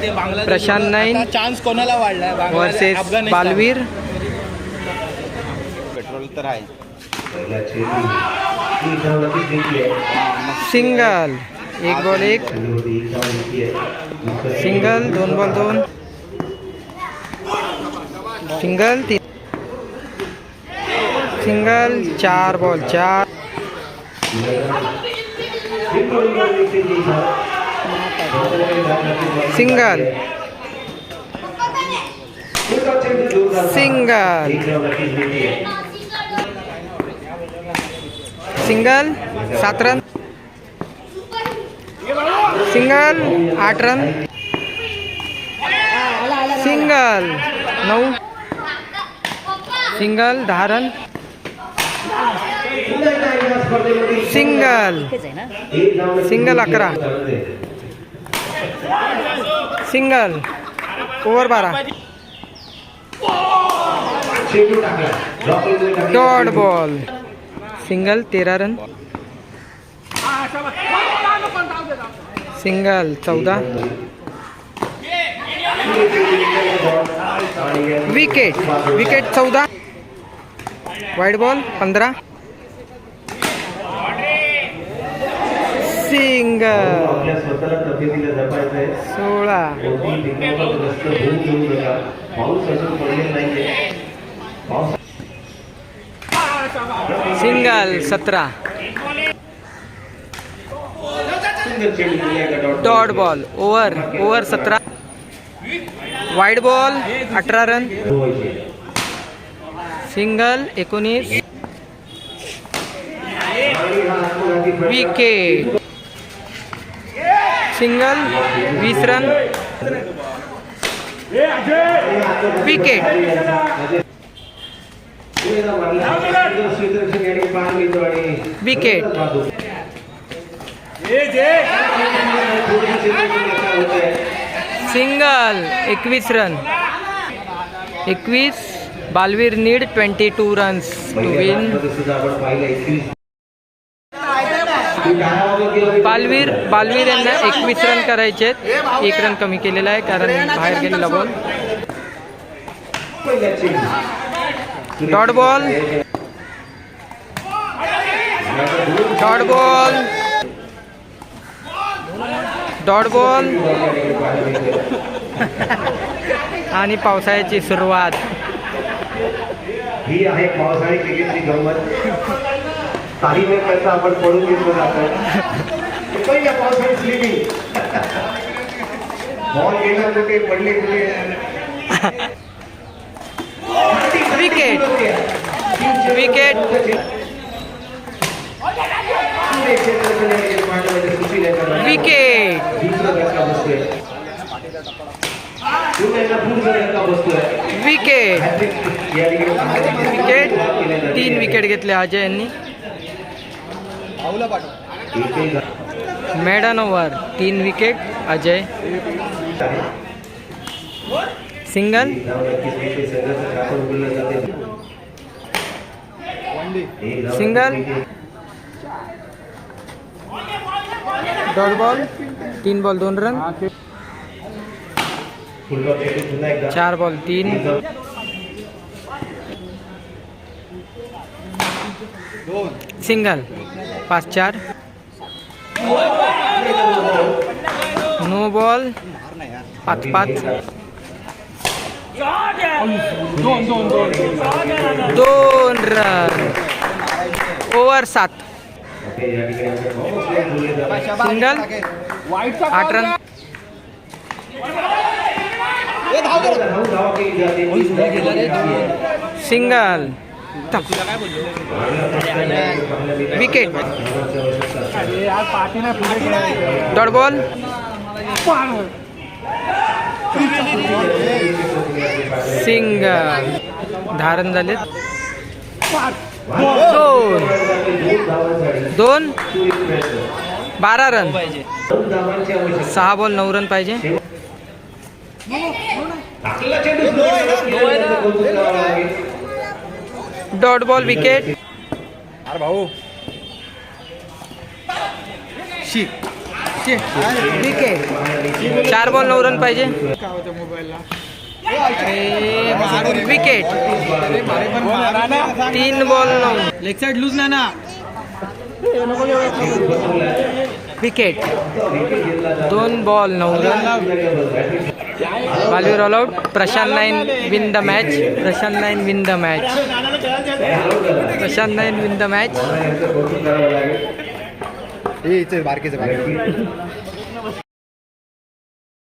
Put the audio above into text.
ते बांगलादेश प्रशांत नाईन आता चान्स कोणाला वाढलाय? बांगलादेश- वर्सेस अफगाणिस्तान. बालवीर. पेट्रोल तर आहे. पहिला चेंडू ही धाव नक्कीच जिंकली आहे सिंगल. एक बॉल एक. चालू होती ही धाव जिंकली आहे सिंगल दोन बॉल दोन. सिंगल तीन. सिंगल चार बॉल चार. सिंगल सिंगल सिंगल सात रन. सिंगल आठ रन. सिंगल नऊ. सिंगल दहा रन. सिंगल सिंगल अकरा. सिंगल. ओव्हर बारा. डॉट बॉल सिंगल तेरा रन सिंगल चौदा. विकेट विकेट चौदा. वाईट बॉल पंधरा. सिंगल आपल्या स्वतःला तब्येतीला जपायचं आहे. सोळा. नका. पाऊस अजून पडलेला पाऊस सिंगल सतरा. Dot ball. ओव्हर. ओव्हर सतरा. Wide ball. अठरा रन. सिंगल एकोणीस. विकेट सिंगल वीस रन. विकेट विकेट सिंगल एकवीस रन. एकवीस Balveer need twenty two runs to win Balveer Balveer यांना एकवीस रन करायचे आहेत. एक रन कमी केलेला आहे कारण बाहेर गेलेला ball dot ball dot ball dot ball आणि पावसाळ्याची सुरुवात. ही आहे पावसाळी क्रिकेटची गंमत. काही वेळ करता आपण पडून घेतलो जातो पहिल्या पावसाळी स्लिमिंग बॉल गेला कुठे पडले कुठे wicket wicket wicket wicket wicket तीन विकेट घेतले अजय यांनी. मेडन ओवर तीन wicket, Ajay. Single. Single. Dot ball, तीन बॉल, दोन रन. चार बॉल, तीन. सिंगल. पाच चार. No ball. पाच पाच. दोन रन ओव्हर सात. सिंगल आठ run single wicket. Dot ball. Singh धारण झाले दोन. दोन. बारा रन. सहा बॉल नऊ रन पाहिजे. Dot ball wicket. अरे भाऊ. शी. विकेट. चार बॉल नऊ रन पाहिजे. विकेट. तीन बॉल नऊ. लेग साइड लूज ना ना. विकेट. दोन बॉल नऊ run. Balveer all out. Prashant nine win the match. Prashant nine win the match. Prashant nine win the match. यांचं कौतुक बारकेचं बारके.